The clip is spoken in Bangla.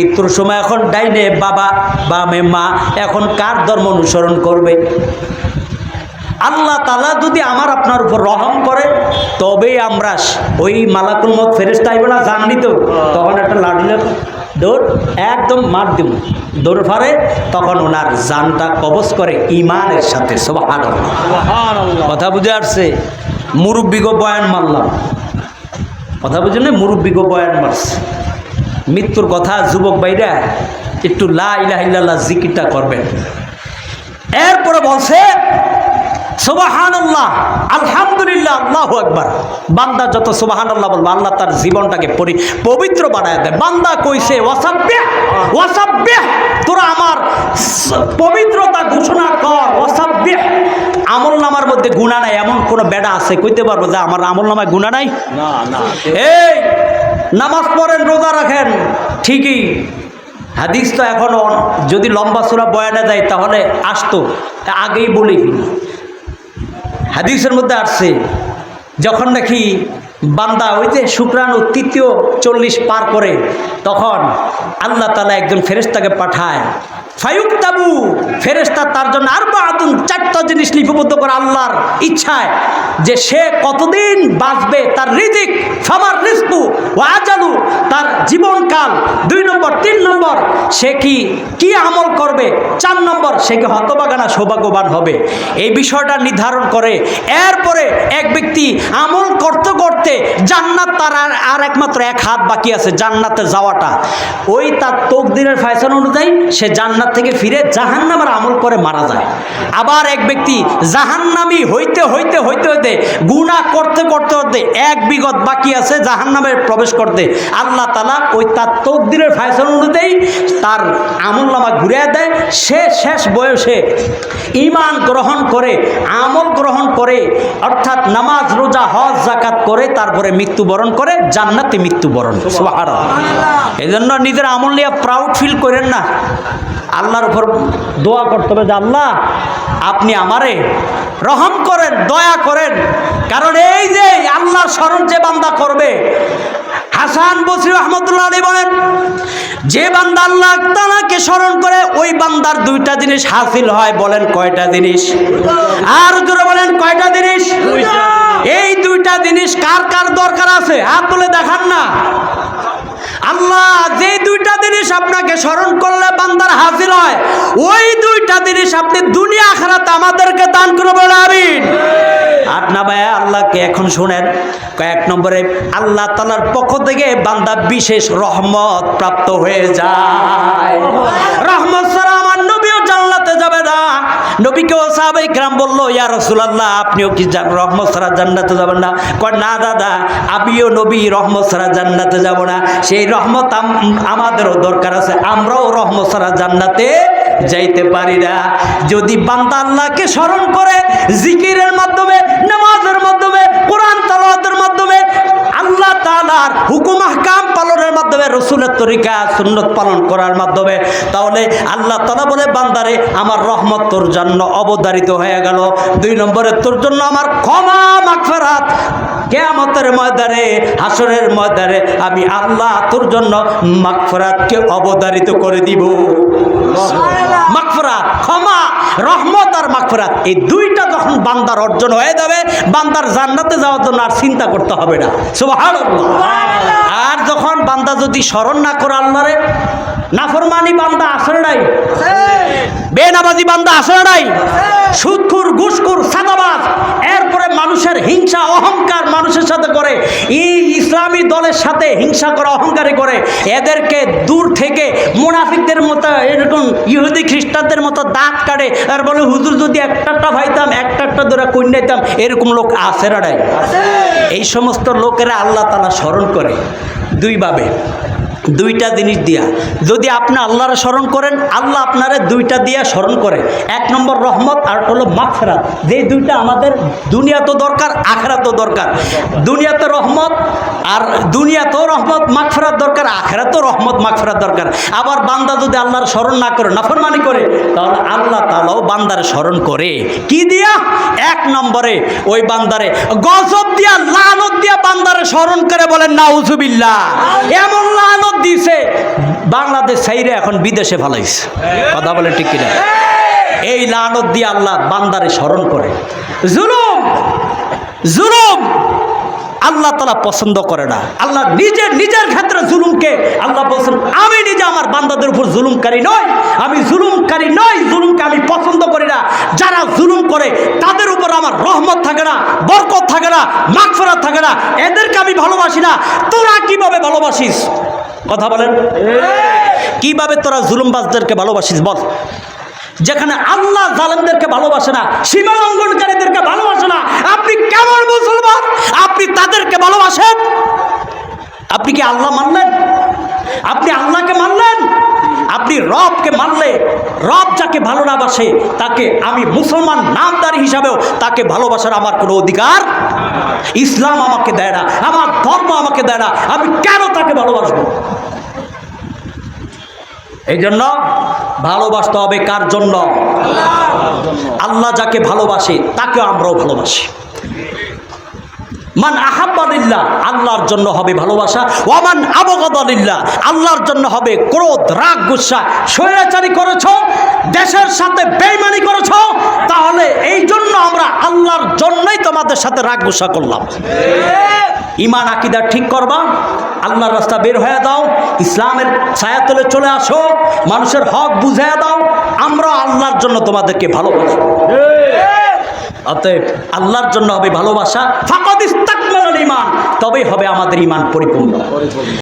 মৃত্যুর সময় এখন ডাইনে বাবা বামে মা এখন কার ধর্ম অনুসরণ করবে? আল্লাহ তালা যদি আমার আপনার উপর রহম করে তবেই আমরা ওই মালাকুল মত ফেরেস্তা আইব না জানলি তো তখন একটা লাড়িলে দৌড় একদম মার দিব। দৌড় ফারে তখন ওনার জানটা কবজ করে ইমানের সাথে সোহান কথা বুঝে আসছে? মুরব্বিগো বয়ান মারলাম। কথা বুঝে না মুরব্বিগো বয়ান মারছে। মৃত্যুর কথা যুবক ভাইরা একটু লা ইলাহা ইল্লাল্লাহ জিকিরটা করবেন। এরপরে বলছে সুবাহান আল্লাহ আলহামদুলিল্লাহ আল্লাহ একবার বান্দা যত সুবাহান আল্লাহ বলব আল্লাহ তার জীবনটাকে পরি পবিত্র বানায় দেয়। বান্দা কইছে ওয়াসাব্যে ওয়াসাব্যে তোরা আমার পবিত্রতা ঘোষণা কর ওয়াসাব্যে আমল নামার মধ্যে গুণা নাই এমন কোনো বেড়া আছে কইতে পারব যে আমার আমল নামায় গুণা নাই? না না। এই নামাজ পড়েন, রোজা রাখেন, ঠিকই। হাদিস তো এখন যদি লম্বা সুরা বয়ানে দেয় তাহলে আসতো, আগেই বলি। হাদিসের মধ্যে আসছে, যখন নাকি বান্দা ওই যে শুক্রাণু তৃতীয় চল্লিশ পার করে, তখন আল্লাহ তালা একজন ফেরেস্তাকে পাঠায় ফায়ুক তাবু ফেরেস্তা তার জন্য আর বাহাদুন চারটা জিনিস লিপিবদ্ধ করে আল্লাহর ইচ্ছায় যে সে কতদিন বাঁচবে তার রিজিক, ফামার রিস্কু ও আজালু, তার জীবনকাল দুই নম্বর, তিন নম্বর, সে কি কি আমল করবে? চার নম্বর, সে কি হতবাগানা, সৌভাগ্যবান হবে? এই বিষয়টা নির্ধারণ করে, এরপরে এক ব্যক্তি আমল করতে করতে জান্নাত তার আর একমাত্র এক হাত বাকি আছে, জান্নাতে যাওয়াটা। ওই তার তকদিনের ফায়সান অনুযায়ী সে জান্নাত থেকে ফিরে জাহান্নামের আমল করে মারা যায়। আবার এক ব্যক্তি জাহান্নামি হইতে হইতে হইতে হইতে গুণা করতে করতে করতে এক বিগত বাকি আছে, জাহান্নামে প্রবেশ করতে। আল্লাহ তালা ওই তার তকদিনের ফায়সল অনুযায়ী তার আমল নামা ঘুরিয়ে দেয়। সে শেষ বয়সে ইমান গ্রহণ করে আমল করে অর্থাৎ নামাজ রোজা হজ জাকাত করে তারপরে মৃত্যুবরণ করে জান্নাতে মৃত্যুবরণ। এই জন্য নিজের আমল নিয়ে প্রাউড ফিল করেন না। আল্লাহর উপর দোয়া করতে হবে যে আল্লাহ আপনি আমারে রহম করেন দয়া করেন। কারণ এই যে আল্লাহ স্মরণ যে বান্দা করবে হাসান বসির রহমতুল্লাহ আলী বলেন যে বান্দা আল্লাহ তালাকে স্মরণ করে ওই বান্দার দুইটা জিনিস হাসিল হয়, বলেন কয়টা জিনিস? আর জোরে বলেন কয়টা জিনিস? এই দুইটা জিনিস কার কার দরকার আছে? হাত তুলে দেখান না। আল্লাহ জিনিস আপনাকে স্মরণ করলে বান্দার হাসিল হয়। ওই দুইটা জিনিস আপনি দুনিয়া আখরাতে আমাদেরকে দান করে বলে আর না ভাই, আল্লাহকে এখন শোনেন, কয়েক নম্বরে, আল্লাহ তালার পক্ষ থেকে বান্দা বিশেষ রহমত প্রাপ্ত হয়ে যায়। রহমত সালাম নবীকেও সাহাবাই গ্রাম বলল, ইয়া রসুলাল্লাহ, আপনিও কি রহমত ছাড়া জান্নাতে যাবেন না? কয়, না দাদা, আমিও নবী, রহমত ছাড়া জান্নাতে যাব না। সেই রহমত আমাদেরও দরকার আছে, আমরাও রহমত ছাড়া জান্নাতে যাইতে পারি না। যদি বান্দা আল্লাহকে স্মরণ করে, জিকিরের মাধ্যমে, নামাজের মাধ্যমে, কোরআন তালাওয়াতের মাধ্যমে, আল্লাহ তালার হুকুম পালনের মাধ্যমে রসুলের তরিকা, সুন্নত পালন করার মাধ্যমে, তাহলে আল্লাহ তালা বলে, বান্দারে, আমার রহমত তোর জন্য অবধারিত হয়ে গেল। দুই নম্বরে, তোর জন্য আমার ক্ষমা মাগফেরাত। কেয়ামতের ময়দানে হাসরের ময়দানে আমি আল্লাহ তোর জন্য মাগফেরাতকে অবধারিত করে দিব। মাগফেরাত, ক্ষমা, রহমত মাগফেরাত এই দুইটা যখন বান্দার অর্জন হয়ে যাবে বান্দার জান্নাতে যাওয়ার জন্য আর চিন্তা করতে হবে না। আর যখন বান্দা যদি স্মরণ না করে আল্লাহরে নাফরমানি বান্দা আসলে নাই। বেনামাজি বান্দা আসলে নাই। সুদখুর ঘুষখুর সাদাবাজ এরপরে মানুষের হিংসা অহংকার মানুষের সাথে করে। এই ইসলামী দলের সাথে হিংসা করে অহংকারী করে। এদেরকে দূর থেকে মুনাফিকদের মতো এরকম ইহুদি খ্রিস্টানদের মতো দাঁত কাটে। আর বলে হুজুর যদি একটা ভাইতাম একটা একটা ধরে কন্যাইতাম এরকম লোক আছে রাডাই এই সমস্ত লোকেরা আল্লাহ তালা স্মরণ করে। দুইভাবে। দুইটা জিনিস দিয়া। যদি আপনি আল্লাহরে স্মরণ করেন, আল্লাহ আপনারে দুইটা দিয়া স্মরণ করে। এক নম্বর রহমত আর হলো মাগফেরাত। যে দুইটা আমাদের দুনিয়া তো দরকার আখেরা তো দরকার। দুনিয়াতে রহমত আর দুনিয়াতেও রহমত, মাগফেরাত দরকার, আখেরাতেও রহমত, মাগফেরাত দরকার। আবার বান্দা যদি আল্লাহর স্মরণ না করে, নাফরমানি করে, তাহলে আল্লাহ তালাও বান্দারে স্মরণ করে। কি দিয়া? এক নম্বরে ওই বান্দারে গজব দিয়া লানত দিয়া বান্দারে স্মরণ করে বলেন, নাউজুবিল্লাহ। এমন লানত দিছে, বাংলাদেশ সাইরে এখন বিদেশে কথা বলে ঠিক কিনা? এই লানত দিয়ে আল্লাহ বান্দারে স্মরণ করে। জুলুম জুলুম আল্লাহ তালা পছন্দ করে না। আল্লাহ নিজের নিজের ক্ষেত্রে জুলুমকে আল্লাহ বলছেন, আমি আমার বান্দাদের উপর জুলুমকারী নই। আমি জুলুমকারী নই, জুলুমকে আমি পছন্দ করি না। যারা জুলুম করে, তাদের উপর আমার রহমত থাকে না, বরকত থাকে না, মাগফেরাত থাকে না। এদেরকে আমি ভালোবাসি না। তোরা কীভাবে ভালোবাসিস? কথা বলেন। কীভাবে তোরা জুলুমবাজদেরকে ভালোবাসিস বল। যেখানে আল্লাহ জালেমদেরকে ভালোবাসে না, সীমা লঙ্ঘনকারীদেরকে ভালোবাসে না। আপনি কেমন মুসলমান? আপনি তাদেরকে ভালোবাসেন? আপনি কি আল্লাহ মানলেন? আপনি আপনি রবকে মানলে, রব যাকে ভালো না বাসে, তাকে আমি মুসলমান নামদারি হিসাবেও তাকে ভালোবাসার আমার কোনো অধিকার ইসলাম আমাকে দেয় না, আমার ধর্ম আমাকে দেয় না, আমি কেন তাকে ভালোবাসবো? এই জন্য ভালোবাসতে হবে কার জন্য? আল্লাহ যাকে ভালোবাসে তাকে আমরাও ভালোবাসি। মান আহাব্বালিল্লাহ আল্লাহর জন্য হবে ভালোবাসা। ওয়ামান আবগদালিল্লাহ আল্লাহর জন্য হবে ক্রোধ, রাগ, গুসা। স্বৈরাচারী করেছ, দেশের সাথে বেইমানি করেছ, তাহলে এই জন্য আমরা আল্লাহর জন্যই তোমাদের সাথে রাগ, গুসা করলাম। ইমান, আকিদা ঠিক করবা, আল্লাহর রাস্তা বের হয়ে দাও, ইসলামের ছায়া ছায়াতলে চলে আসো, মানুষের হক বুঝাইয়া দাও, আমরা আল্লাহর জন্য তোমাদেরকে ভালোবাসি। অতএব আল্লাহর জন্য হবে ভালোবাসা। ফাকদ ইস্তাকমালাল ইমান তবেই হবে আমাদের ইমান পরিপূর্ণ।